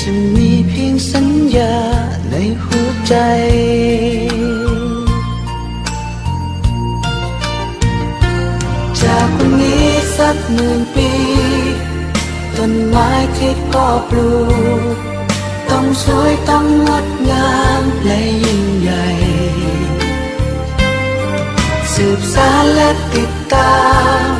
จะมีเพียงสัญญาในหัวใจ จากวันนี้สักหมื่นปี ต้นไม้ที่พ่อปลูก ต้องสวยต้องงดงามและยิ่งใหญ่สืบสารและติดตาม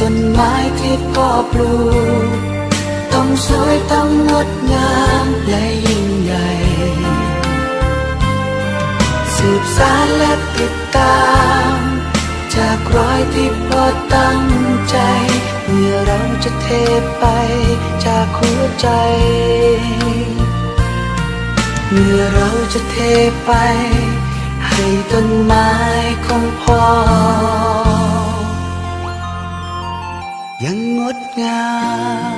ต้นไม้ที่พ่อปลูก ต้องสวยต้องงดงามและยิ่งใหญ่ สืบสารและติดตาม จากรอยที่พ่อตั้งใจ เมื่อเราจะเทไปจากหัวใจ เมื่อเราจะเทไป lugar.